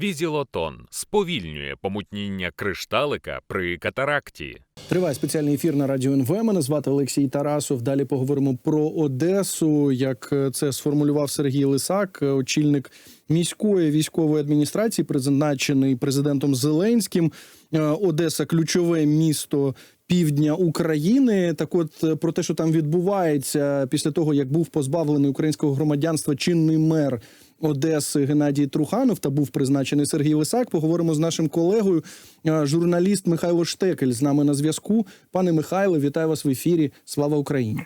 Візілотон сповільнює помутніння кришталика при катаракті. Триває спеціальний ефір на радіо НВ. Мене звати Олексій Тарасов. Далі поговоримо про Одесу. Як е, це сформулював Сергій Лисак, е, очільник міської військової адміністрації, призначений президентом Зеленським. Е, Одеса ключове місто півдня України. Так, от про те, що там відбувається після того, як був позбавлений українського громадянства чинний мер Одеси Геннадій Труханов та був призначений Сергій Лисак. Поговоримо з нашим колегою, е, журналіст Михайло Штекель з нами на зв'язку. Пане Михайло, вітаю вас в ефірі. Слава Україні!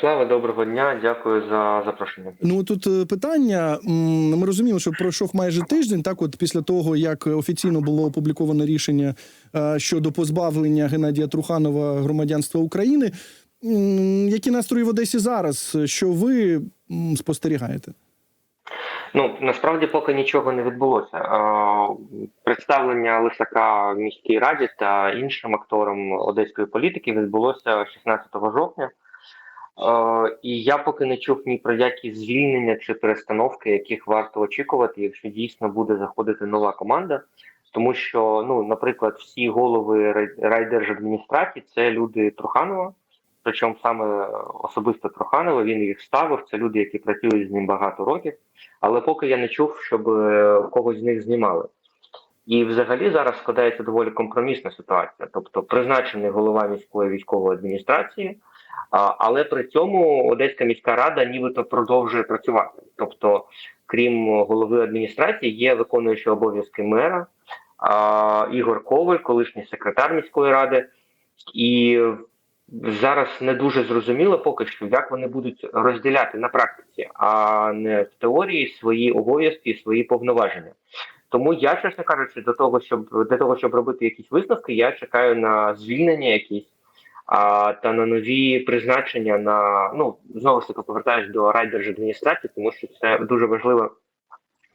Слава, доброго дня, дякую за запрошення. Ну тут е, питання. Ми розуміємо, що пройшов майже тиждень. Так, от після того як офіційно було опубліковано рішення е, щодо позбавлення Геннадія Труханова громадянства України. Які настрої в Одесі зараз? Що ви спостерігаєте? Ну насправді поки нічого не відбулося. Е, Представлення Лисака в міській раді та іншим акторам одеської політики відбулося 16 жовтня. Е, І я поки не чув ні про які звільнення чи перестановки, яких варто очікувати, якщо дійсно буде заходити нова команда. Тому що, ну, наприклад, всі голови рай- райдержадміністрації це люди Труханова. Причому саме особисто Труханова, він їх ставив. Це люди, які працюють з ним багато років. Але поки я не чув, щоб е, когось з них знімали. І взагалі зараз складається доволі компромісна ситуація. Тобто призначений голова міської військової адміністрації, але при цьому Одеська міська рада нібито продовжує працювати. Тобто, крім голови адміністрації, є виконуючий обов'язки мера Ігор Коваль, колишній секретар міської ради. І зараз не дуже зрозуміло поки що, як вони будуть розділяти на практиці, а не в теорії свої обов'язки і свої повноваження. Тому я, чесно кажучи, до того, щоб для того, щоб робити якісь висновки, я чекаю на звільнення якісь а, та на нові призначення на ну знову ж таки повертаюсь до райдержадміністрації, тому що це дуже важливо.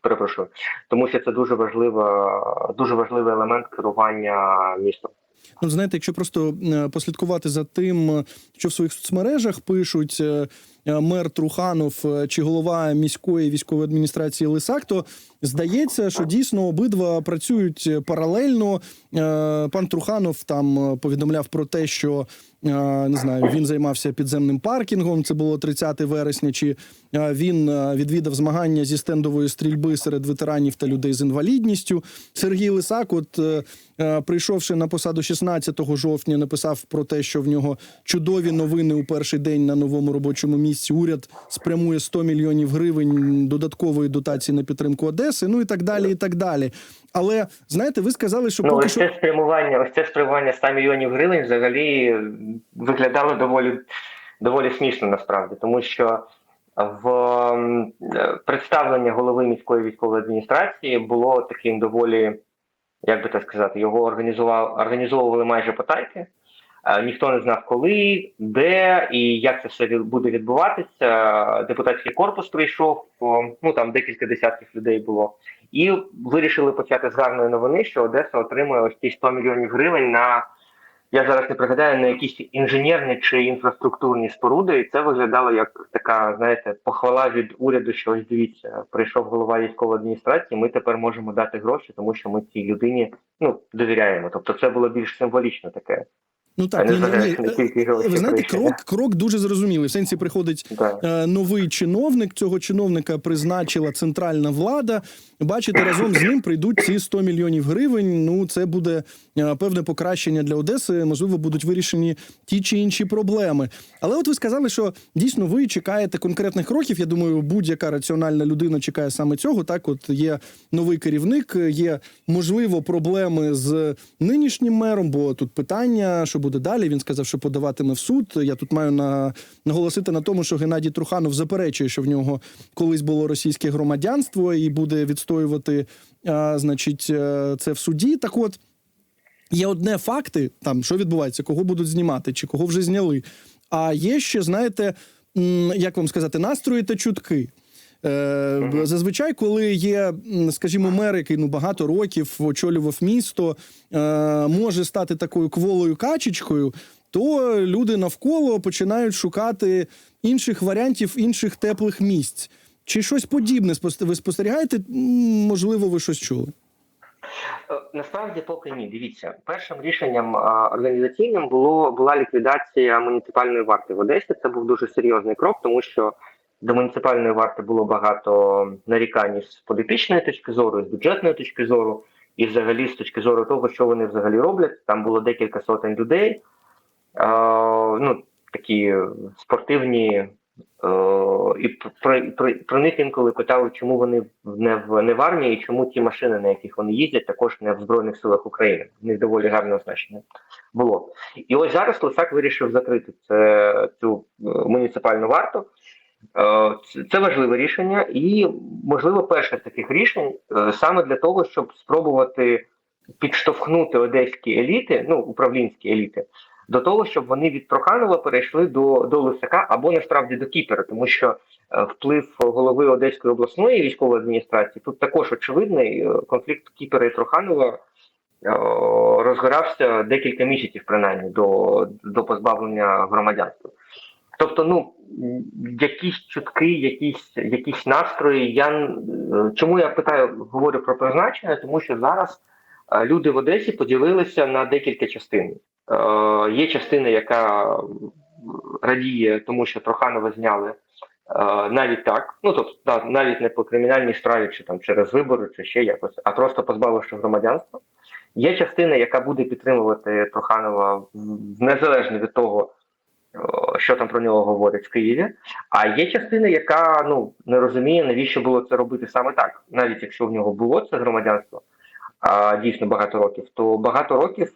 Перепрошую, тому що це дуже важлива, дуже важливий елемент керування містом. Ну, знаєте, якщо просто е, послідкувати за тим, е, що в своїх соцмережах пишуть е, мер Труханов е, чи голова міської військової адміністрації Лисак, то здається, що дійсно обидва працюють паралельно. Е, Пан Труханов там е, повідомляв про те, що е, не знаю, він займався підземним паркінгом. Це було 30 вересня. Чи е, він е, відвідав змагання зі стендової стрільби серед ветеранів та людей з інвалідністю. Сергій Лисак, от е, е, прийшовши на посаду 16 жовтня, написав про те, що в нього чудові новини у перший день на новому робочому місці. Уряд спрямує 100 мільйонів гривень додаткової дотації на підтримку Одеси. Ну і так далі. І так далі. Але знаєте, ви сказали, що Ну, поки ось що це спрямування, ось це спрямування 100 мільйонів гривень взагалі виглядало доволі доволі смішно насправді, тому що в представлення голови міської військової адміністрації було таким доволі, як би так сказати, його організував організовували майже потайки. Е, Ніхто не знав, коли, де і як це все буде відбуватися. Депутатський корпус прийшов, ну там декілька десятків людей було. І вирішили почати з гарної новини, що Одеса отримує ось ті 100 мільйонів гривень на я зараз не пригадаю на якісь інженерні чи інфраструктурні споруди, і це виглядало як така, знаєте, похвала від уряду, що ось дивіться, прийшов голова військової адміністрації. Ми тепер можемо дати гроші, тому що ми цій людині ну довіряємо. Тобто, це було більш символічно таке. Ну так ні, ні, ні. ви знаєте, крок, крок дуже зрозумілий. В сенсі приходить Да. е, новий чиновник. Цього чиновника призначила центральна влада. Бачите, разом з ним прийдуть ці 100 мільйонів гривень. Ну це буде е, певне покращення для Одеси. Можливо, будуть вирішені ті чи інші проблеми. Але от ви сказали, що дійсно ви чекаєте конкретних кроків. Я думаю, будь-яка раціональна людина чекає саме цього. Так, от є новий керівник, є можливо проблеми з нинішнім мером, бо тут питання, що буде далі. Він сказав, що подаватиме в суд. Я тут маю на наголосити на тому, що Геннадій Труханов заперечує, що в нього колись було російське громадянство і буде відстоювати, а, значить, е, це в суді. Так от. Є одне факти, там що відбувається, кого будуть знімати, чи кого вже зняли. А є ще, знаєте, як вам сказати, настрої та чутки. Е. Зазвичай, коли є, скажімо, мер, який ну багато років очолював місто, е, може стати такою кволою качечкою, то люди навколо починають шукати інших варіантів, інших теплих місць. Чи щось подібне ви спостерігаєте? Можливо, ви щось чули? Е, Насправді поки ні. Дивіться, першим рішенням а, організаційним було була ліквідація муніципальної варти в Одесі. Це був дуже серйозний крок, тому що до муніципальної варти було багато нарікань з політичної точки зору, з бюджетної точки зору, і взагалі з точки зору того, що вони взагалі роблять. Там було декілька сотень людей. А, ну, такі спортивні. Е, і про, про, про них інколи питали, чому вони не в не в армії, і чому ті машини, на яких вони їздять, також не в Збройних силах України. В них доволі гарне означення було. І ось зараз Лисак вирішив закрити це, цю е, муніципальну варту. Е, це- важливе рішення, і можливо перше з таких рішень е, саме для того, щоб спробувати підштовхнути одеські еліти, ну управлінські еліти, до того, щоб вони від Проханова перейшли до, до Лисака або насправді до Кіпера, тому що е, вплив голови Одеської обласної військової адміністрації тут також очевидний. Конфлікт Кіпера і Троханова розгорався декілька місяців, принаймні, до, до позбавлення громадянства. Тобто, ну якісь чутки, якісь, якісь настрої. Я е, чому я питаю, говорю про призначення, тому що зараз е, люди в Одесі поділилися на декілька частин. Е, є частина, яка радіє, тому що Троханова зняли. е, Навіть так, ну тобто та, навіть не по кримінальній справі, чи там через вибори, чи ще якось, а просто позбавивши громадянства. Є частина, яка буде підтримувати Троханова незалежно від того, що там про нього говорять в Києві. А є частина, яка ну не розуміє, навіщо було це робити саме так, навіть якщо в нього було це громадянство. А дійсно багато років, то багато років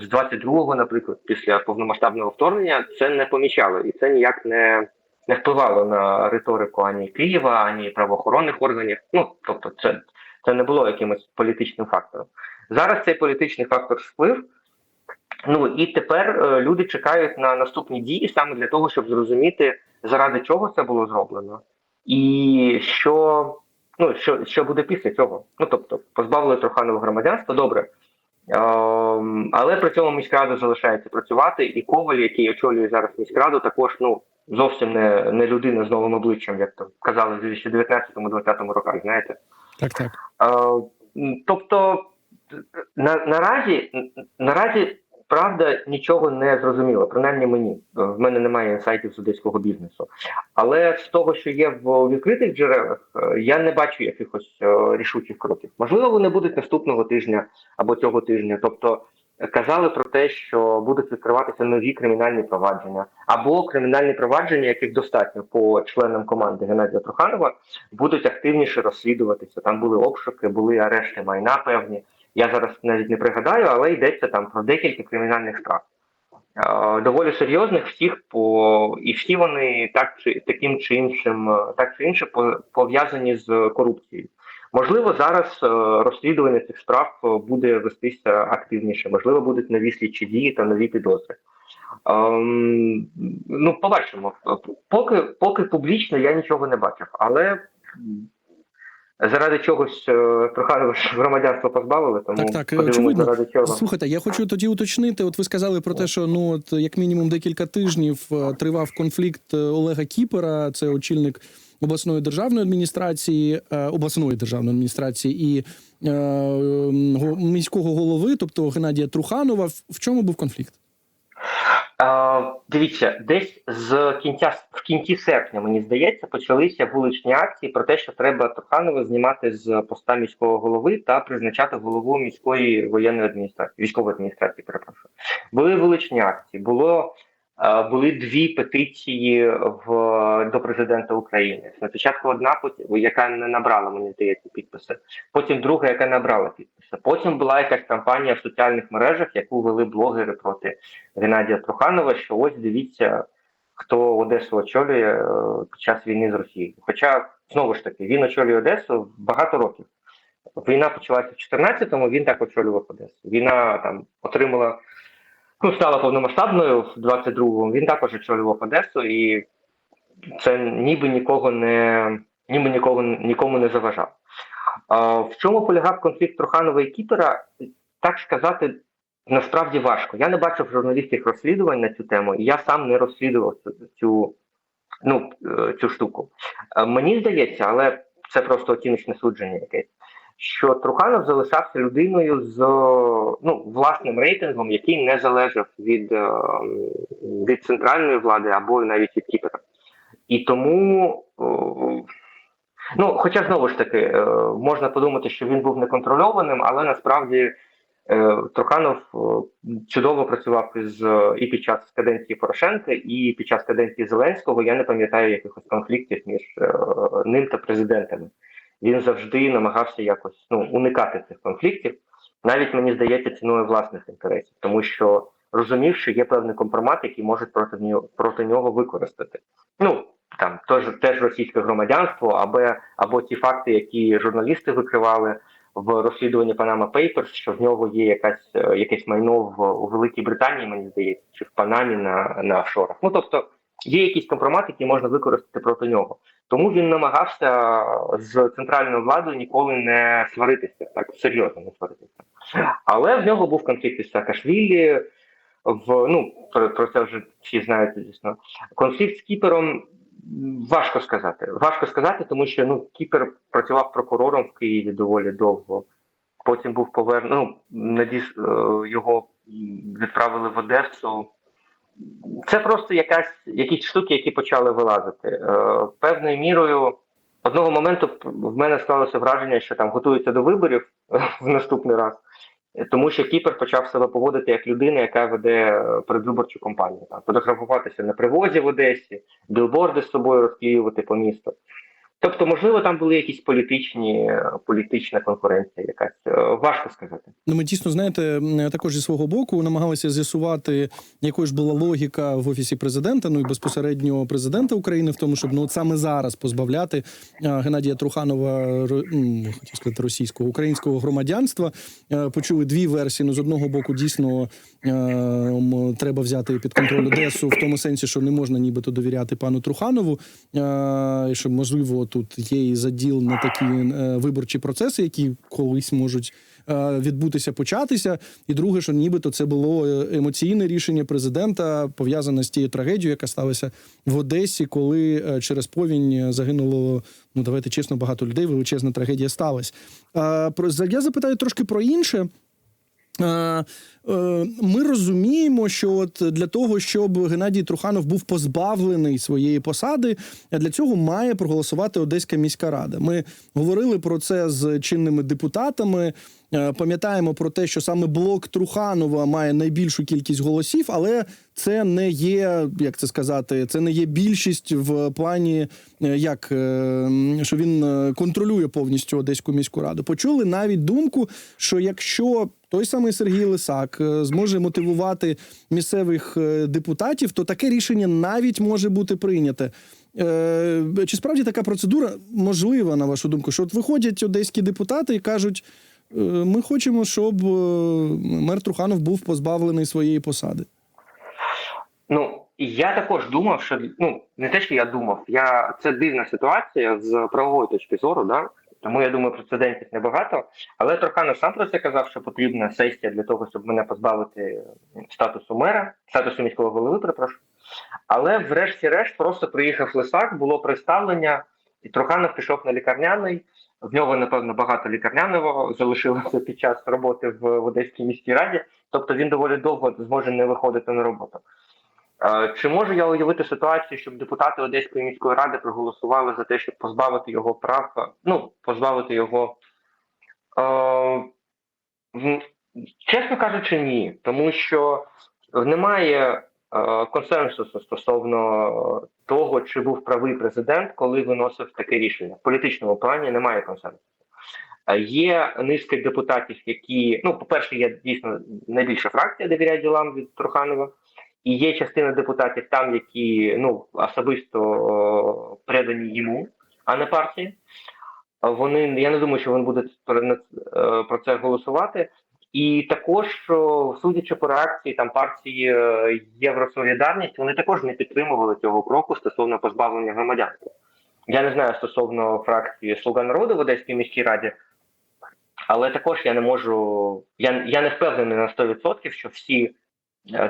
з 22-го, наприклад, після повномасштабного вторгнення, це не помічало, і це ніяк не, не впливало на риторику ані Києва, ані правоохоронних органів. Ну тобто, це, це не було якимось політичним фактором. Зараз цей політичний фактор сплив. Ну і тепер е, люди чекають на наступні дії саме для того, щоб зрозуміти, заради чого це було зроблено, і що, ну, що, що буде після цього. Ну тобто, позбавили Троханова громадянства, добре. Ем, але при цьому міськрада залишається працювати, і Коваль, який очолює зараз міськраду, також ну зовсім не, не людина з новим обличчям, як то казали в 2019-2020 роках. Знаєте, Так, так. Е, Тобто на, наразі, наразі правда нічого не зрозуміло, принаймні мені. В мене немає інсайтів з бізнесу. Але з того, що є в відкритих джерелах, е, я не бачу якихось е, рішучих кроків. Можливо, вони будуть наступного тижня або цього тижня. Тобто е, казали про те, що будуть відкриватися нові кримінальні провадження, або кримінальні провадження, яких достатньо по членам команди Геннадія Труханова, будуть активніше розслідуватися. Там були обшуки, були арешти майна певні. Я зараз навіть не пригадаю, але йдеться там про декілька кримінальних справ. Е, Доволі серйозних всіх по і всі вони так чи таким чи іншим, е, так чи інше по- пов'язані з корупцією. Можливо, зараз е, розслідування цих справ буде вестися активніше. Можливо, будуть нові слідчі дії та нові підозри. Ем, ну, побачимо. Поки, поки публічно я нічого не бачив, але заради чогось е, Труханова громадянство позбавили, тому Так, так, очевидно. заради чого. Слухайте, я хочу тоді уточнити. От ви сказали про те, що ну от як мінімум декілька тижнів е, тривав конфлікт е, Олега Кіпера, це очільник обласної державної адміністрації, е, обласної державної адміністрації і е, го- міського голови, тобто Геннадія Труханова. В чому був конфлікт? Дивіться, десь з кінця в кінці серпня, мені здається, почалися вуличні акції про те, що треба Труханова знімати з поста міського голови та призначати голову міської воєнної адміністрації, військової адміністрації. Перепрошую, були вуличні акції. Було були дві петиції в до президента України. Спочатку одна, яка не набрала, мені здається, підписи. Потім друга, яка набрала підписи. Потім була якась кампанія в соціальних мережах, яку вели блогери проти Геннадія Труханова, що ось дивіться, хто Одесу очолює е, під час війни з Росією. Хоча знову ж таки він очолює Одесу багато років. Війна почалася в 14-му, він так очолював Одесу. Війна там отримала, ну стала повномасштабною в 22-му. Він також очолював Одесу, і це ніби нікого не ніби нікого нікому не заважав. А, в чому полягав конфлікт Труханова і Кіпера? Так сказати насправді важко. Я не бачив журналістських розслідувань на цю тему, і я сам не розслідував цю, ну, е, цю штуку. Е, Мені здається, але це просто оціночне судження якесь. Що Труханов залишався людиною з ну, власним рейтингом, який не залежав від, е, від центральної влади або навіть від Кіпера. І тому, ну, хоча знову ж таки, е, можна подумати, що він був неконтрольованим, але насправді е, Труханов е, чудово працював із, е, і під час каденції Порошенка, і під час каденції Зеленського. Я не пам'ятаю якихось конфліктів між е, ним та президентами. Він завжди намагався якось ну, уникати цих конфліктів, навіть мені здається, ціною власних інтересів, тому що розумів, що є певний компромат, який можуть проти нього проти нього використати. Ну там теж теж російське громадянство, або або ті факти, які журналісти викривали в розслідуванні Panama Papers, що в нього є якась е, якесь майно в у Великій Британії, мені здається, чи в Панамі на, на офшорах. Ну тобто є якийсь компромат, який можна використати проти нього. Тому він намагався з центральною владою ніколи не сваритися, так серйозно не сваритися. Але в нього був конфлікт із Саакашвілі, в ну про, про це вже всі знають, звісно. Конфлікт з Кіпером важко сказати. Важко сказати, тому що ну Кіпер працював прокурором в Києві доволі довго. Потім був повернений, ну, надіс, е, його відправили в Одесу. Це просто якась якісь штуки, які почали вилазити. Е, певною мірою одного моменту в мене склалося враження, що там готуються до виборів в наступний раз. Тому що Кіпер почав себе поводити як людина, яка веде е, передвиборчу кампанію. Там, фотографуватися на привозі в Одесі, білборди з собою розклеювати по місту. Тобто, можливо, там були якісь політичні, е, політична конкуренція, якась Е, важко сказати. Ну, ми дійсно знаєте, також зі свого боку намагалися з'ясувати, якою ж була логіка в офісі президента, ну і безпосередньо президента України в тому, щоб ну от саме зараз позбавляти Геннадія Труханова хотів сказати російського українського громадянства. Почули дві версії. Ну, з одного боку, дійсно треба взяти під контроль Одесу в тому сенсі, що не можна нібито довіряти пану Труханову, і що можливо тут є і заділ на такі е, виборчі процеси, які колись можуть відбутися, початися. І друге, що нібито це було е, емоційне рішення президента, пов'язане з тією трагедією, яка сталася в Одесі, коли е, через повінь загинуло. Ну давайте чесно, багато людей. Величезна трагедія сталася. Е, я запитаю трошки про інше. Е, е, Ми розуміємо, що от для того, щоб Геннадій Труханов був позбавлений своєї посади, для цього має проголосувати Одеська міська рада. Ми говорили про це з чинними депутатами. е, Пам'ятаємо про те, що саме блок Труханова має найбільшу кількість голосів, але це не є, як це сказати, це не є більшість в плані, як що він контролює повністю Одеську міську раду. Почули навіть думку, що якщо той самий Сергій Лисак е, зможе мотивувати місцевих е, депутатів, то таке рішення навіть може бути прийняте. Е, Чи справді така процедура можлива, на вашу думку? Що от виходять одеські депутати і кажуть: ми хочемо, щоб мер Труханов був позбавлений своєї посади. Ну я також думав, що ну не те, що я думав, я це дивна ситуація з правової точки зору, да. Тому я думаю, прецедентів небагато. Але Труханов сам про це казав, що потрібна сесія для того, щоб мене позбавити статусу мера, статусу міського голови, перепрошую. Але врешті-решт просто приїхав Лисак, було представлення, і Труханов пішов на лікарняний. В нього, напевно, багато лікарняного залишилося під час роботи в Одеській міській раді. Тобто він доволі довго зможе не виходити на роботу. Е, Чи можу я уявити ситуацію, щоб депутати Одеської міської ради проголосували за те, щоб позбавити його прав, ну, позбавити його. Е, чесно кажучи, ні. Тому що немає е, консенсусу стосовно того, чи був правий президент, коли виносив таке рішення. В політичному плані немає консенсусу. Е, Є низка депутатів, які, ну, по-перше, є дійсно найбільша фракція довіряє ділам від Труханова. І є частина депутатів там, які ну особисто предані йому, а не партії. Вони я не думаю, що вони будуть про е, це голосувати. І також, судячи по реакції там партії е, Євросолідарність, вони також не підтримували цього кроку стосовно позбавлення громадянства. Я не знаю стосовно фракції Слуга народу в Одеській міській раді, але також я не можу. Я, я не впевнений на 100%, що всі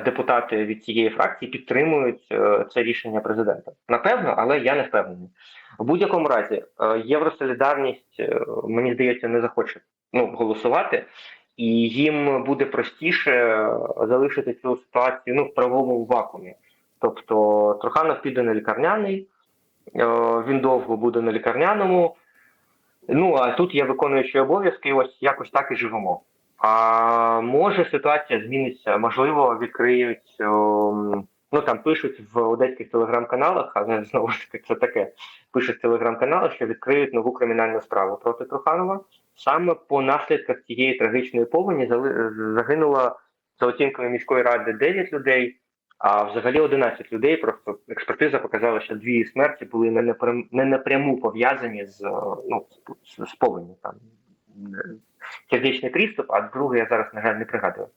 депутати від цієї фракції підтримують е, це рішення президента. Напевно, але я не впевнений. В будь-якому разі, е, Євросолідарність, е, мені здається, не захоче ну, голосувати, і їм буде простіше е, залишити цю ситуацію ну, в правовому вакуумі. Тобто Труханов піде на лікарняний, е, він довго буде на лікарняному. Ну а тут є виконуючий обов'язки, ось якось так і живемо. А може ситуація зміниться, можливо, відкриють. ну там пишуть в одеських телеграм-каналах, але знову ж таки це таке. Пишуть в телеграм-каналах, що відкриють нову кримінальну справу проти Труханова. Саме по наслідках цієї трагічної повені загинуло за оцінкою міської ради 9 людей, а взагалі 11 людей. Просто експертиза показала, що дві смерті були не напрям- напряму пов'язані з, ну, з, повенню. Там сердечний приступ, а другий я зараз, на жаль, не пригадую.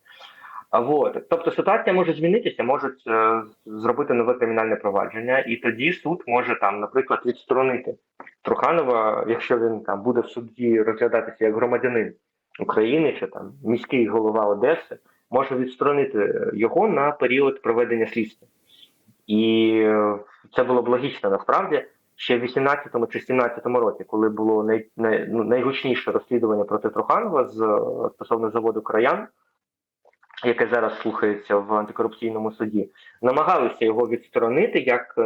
А вот. Тобто ситуація може змінитися, можуть е, зробити нове кримінальне провадження, і тоді суд може там, наприклад, відсторонити Труханова, якщо він там буде в суді розглядатися як громадянин України чи там міський голова Одеси, може відсторонити його на період проведення слідства. І е, це було б логічно насправді ще в 18-му чи 17-му році, коли було най, най, ну, найгучніше розслідування проти Труханова з е, стосовно заводу краян, яке зараз слухається в антикорупційному суді, намагалися його відсторонити як е,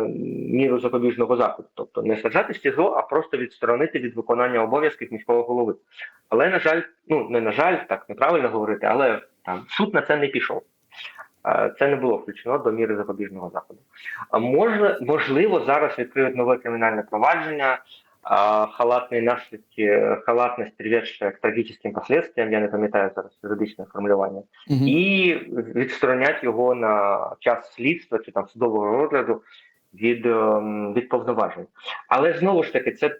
міру запобіжного заходу, тобто не саджати СІЗО, а просто відсторонити від виконання обов'язків міського голови. Але на жаль, ну не на жаль, так неправильно говорити, але там суд на це не пішов. Це не було включено до міри запобіжного заходу. Може, можливо, зараз відкриють нове кримінальне провадження, а, халатні наслідки, халатність приведшая к трагічним последствиям, я не пам'ятаю зараз юридичне формулювання, Мгм. і відсторонять його на час слідства чи там судового розгляду від, ем, від повноважень. Але знову ж таки, це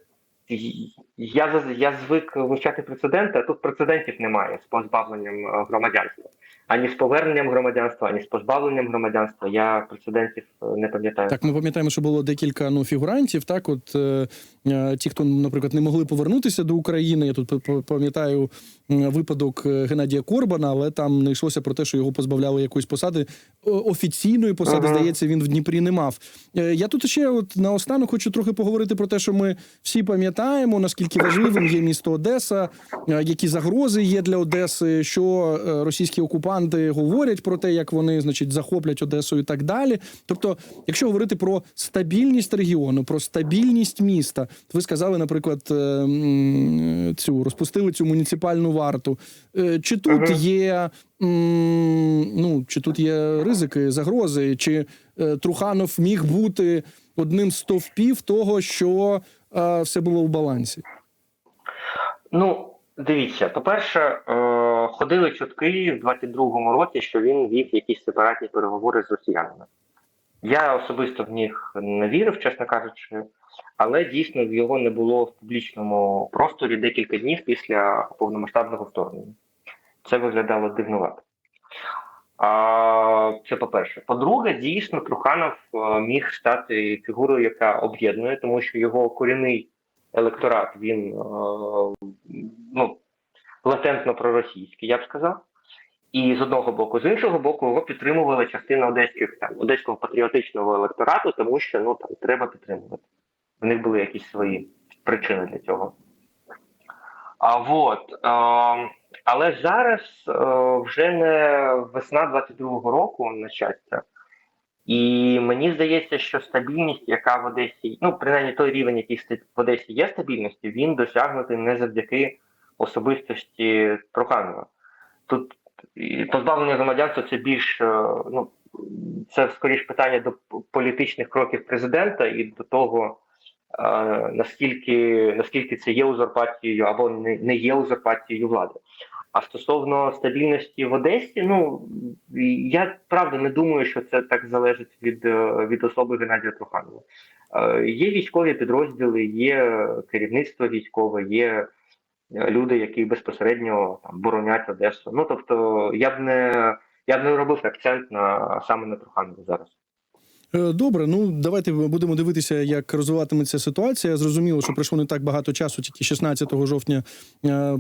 я, я звик вивчати прецеденти, а тут прецедентів немає з позбавленням е, громадянства. Ані з поверненням громадянства, ані з позбавленням громадянства. Я прецедентів е, не пам'ятаю. Так, ми пам'ятаємо, що було декілька ну фігурантів. Так, от е, е, ті, хто, наприклад, не могли повернутися до України. Я тут пам'ятаю випадок е, Геннадія Корбана, але там не йшлося про те, що його позбавляли якоїсь посади. Офіційної посади, Ага. здається, він в Дніпрі не мав. Е, Я тут ще от наостанок хочу трохи поговорити про те, що ми всі пам'ятаємо, наскільки важливим є місто Одеса, е, які загрози є для Одеси, що російські окупанти говорять про те, як вони, значить, захоплять Одесу і так далі. Тобто, якщо говорити про стабільність регіону, про стабільність міста, ви сказали, наприклад, цю розпустили цю муніципальну варту. Е, Чи тут Ага. є ну чи тут є ризики, загрози, чи е, Труханов міг бути одним з стовпів того, що е, все було в балансі? Ну, дивіться, по-перше, е, ходили чутки в 22-му році, що він вів якісь сепаратні переговори з росіянами. Я особисто в них не вірив, чесно кажучи, але дійсно його не було в публічному просторі декілька днів після повномасштабного вторгнення. Це виглядало дивнувато. Це по-перше. По-друге, дійсно, Труханов е, міг стати фігурою, яка об'єднує, тому що його корінний електорат він е, ну, латентно проросійський, я б сказав. І з одного боку, з іншого боку, його підтримувала частина одеських там одеського патріотичного електорату, тому що ну там треба підтримувати. В них були якісь свої причини для цього. А вот, е, але зараз е, вже не весна 22-го року, на щастя. І мені здається, що стабільність, яка в Одесі, ну принаймні той рівень, який в Одесі є стабільністю, він досягнутий не завдяки особистості Труханова. Тут позбавлення громадянства це більш е, ну це скоріш питання до політичних кроків президента і до того, наскільки наскільки це є узурпацією або не, є узурпацією влади. А стосовно стабільності в Одесі, ну я правда не думаю, що це так залежить від, е, від особи Геннадія Труханова. Е, Є військові підрозділи, є керівництво військове, є е, люди, які безпосередньо там боронять Одесу. Ну тобто, я б не я б не робив акцент на саме на Труханову зараз. Е, Добре, ну давайте будемо дивитися, як розвиватиметься ситуація. Зрозуміло, що пройшло не так багато часу, тільки 16 жовтня е,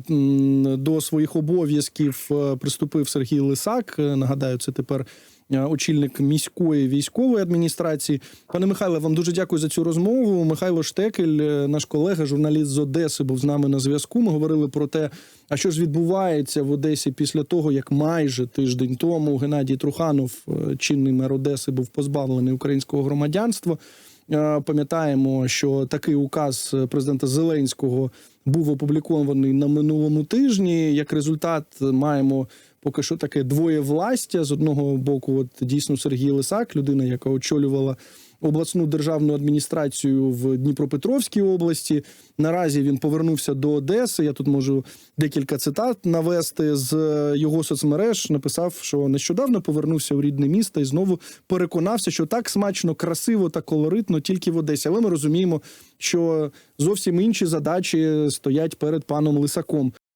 до своїх обов'язків е, приступив Сергій Лисак. Нагадаю, це тепер очільник міської військової адміністрації. Пане Михайле, вам дуже дякую за цю розмову. Михайло Штекель, е, наш колега, журналіст з Одеси, був з нами на зв'язку. Ми говорили про те, а що ж відбувається в Одесі після того, як майже тиждень тому Геннадій Труханов, е, чинний мер Одеси, був позбавлений українського громадянства. Е, Пам'ятаємо, що такий указ президента Зеленського був опублікований на минулому тижні. Як результат, маємо поки що таке двоєвластя. З одного боку, от дійсно Сергій Лисак, людина, яка очолювала обласну державну адміністрацію в Дніпропетровській області. Наразі він повернувся до Одеси. Я тут можу декілька цитат навести з його соцмереж. Написав, що нещодавно повернувся у рідне місто і знову переконався, що так смачно, красиво та колоритно тільки в Одесі. Але ми розуміємо, що зовсім інші задачі стоять перед паном Лисаком.